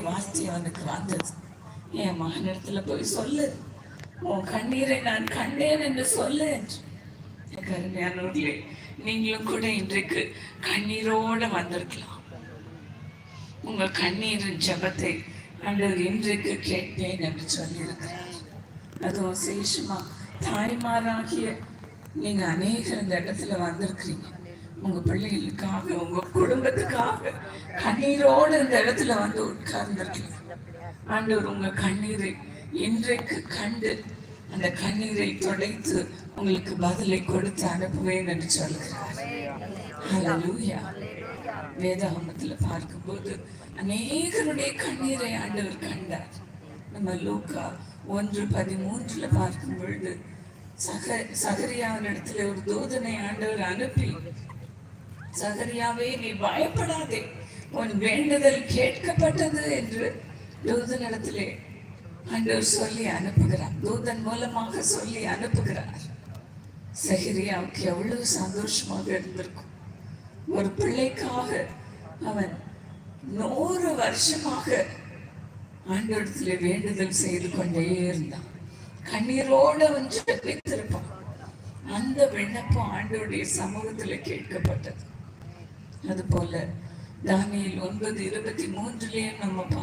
வார்த்தை அவனுக்கு வந்தது. என் மகனிடத்துல போய் சொல்லு. உன் கண்ணீரை நான் கண்டேன் என்று சொல்லு என்று. கருமையானவர்களே நீங்களும் கூட இன்றைக்கு கண்ணீரோட வந்திருக்கலாம். உங்க கண்ணீரின் ஜெபத்தை அண்டர் இன்றைக்கு கேட்பேன் என்று சொல்லியிருக்கிறார். அதுவும் விசேஷமா தாய்மாராகிய நீங்க அநேகர் இந்த இடத்துல வந்திருக்கிறீங்க. உங்க பிள்ளைகளுக்காக உங்க குடும்பத்துக்காக கண்ணீரோடு இந்த இடத்துல வந்து உட்கார்ந்துருக்கீங்க ஆண்டவர் உங்க கண்ணீரை இன்றைக்கு கண்டு அந்த கண்ணீரை தொடைத்து உங்களுக்கு பதிலை கொடுத்து அனுப்புவேன் என்று சொல்கிறார். ஹalleluya வேதாகமத்துல பார்க்கும்போது அநேகருடைய கண்ணீரை ஆண்டவர் கண்டார். நம்ம லூக்கா ஒன்று பதிமூன்றுல பார்க்கும் பொழுது சக சகரியாவின் இடத்துல ஒரு தூதனை ஆண்டவர் அனுப்பி சகரியாவே நீ பயப்படாதே. உன் வேண்டுதல் கேட்கப்பட்டது என்று தூதனிடத்திலே அன்று சொல்லி அனுப்புகிறார். தூதன் மூலமாக சொல்லி அனுப்புகிறார். சகரியாவுக்கு எவ்வளவு சந்தோஷமாக இருந்திருக்கும். ஒரு பிள்ளைக்காக அவன் நூறு வருஷமாக ஆண்டவரத்தில் வேண்டுதல் செய்து கொண்டே இருந்தான். கண்ணீரோடு அவன் ஜெபித்திருப்பான். அந்த விண்ணப்பம் ஆண்டோடைய சமூகத்துல கேட்கப்பட்டது. அதுபோல் தானியேல் ஒன்பது இருபத்தி மூன்றுலேயும் நம்ம